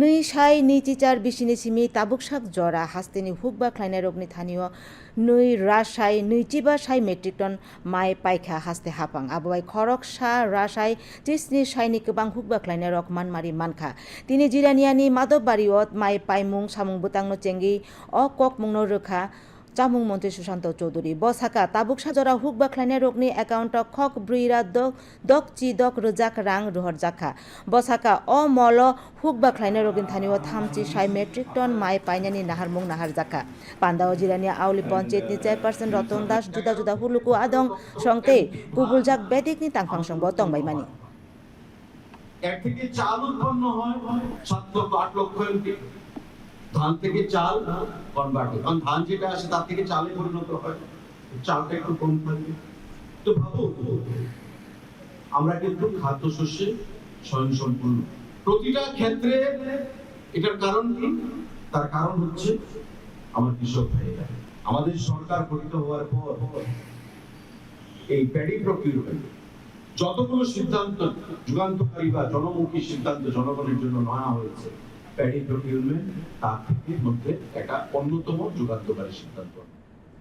নুই সাই নিচি চার বিশিনি সিমি তাবুক সাপ জরা হাস্তিনি হুক বা খ্লাইনের অগ্নি থানীয় নুই রাসাই নুইচিবা সাই মেট্রিক টন মাই পাইখা হাস্তে হাপাং। আবহাই খরক সা রাসাই চিসনি সাইনি কবাং হুক বা খ্লাইনের রকমান মারি মানখা। তিনি জিরানিয়ানি মাদব বাড়িয়ত মাই পাইমুং সামুং বুতাংনো চেঙ্গি, অ কক মুংনো রেখা চামুং মন্ত্রী সুশান্ত চৌধুরী বসাকা তাবুক সাজরা হুক বা খ্লাইনাय রগনি একাউন্ট খক ব্রুইরা দক চি দক রোজাক রাং রহর জাখা। বসাকা অ মল হুক বা খ্লাইনাय রগিন থানিও থামচি সাই মেট্রিক টন মাই পাইনানি নাহার মুং নাহার জাখা। পান্দাও জিরানি আউলি পঞ্চায়েত পঞ্চায়েতনি চেয়ারপারসন রতন দাস, জুদা জুদা হুলুকু আদং সংতে কুবুল জাক বেদিকনি তাংফাং সংব তংবাইমানি এক থেকে চাল উৎপন্ন হয় সাত লক্ষ আট লক্ষ ধান থেকে চাল কনভার্ট কারণ ধান যেটা আসে, তার থেকে চালে পরিণত হয়। চালটা একটু কম থাকবে তো ভাবো, আমরা কিন্তু খাদ্যশস্যে স্বয়ংসম্পূর্ণ। প্রতিটা ক্ষেত্রে এটার কারণ কি? তার কারণ হচ্ছে আমার কৃষক ভাইয়েরা। আমাদের সরকার গঠিত হওয়ার পর এই প্যাডি প্রকিউরমেন্ট যতগুলো সিদ্ধান্ত, যুগান্তকারী বা জনমুখী সিদ্ধান্ত জনগণের জন্য নেওয়া হয়েছে প্যাডি প্রকিউরমেন্ট তা থেকে মধ্যে একটা অন্যতম যুগান্তকারী সিদ্ধান্ত।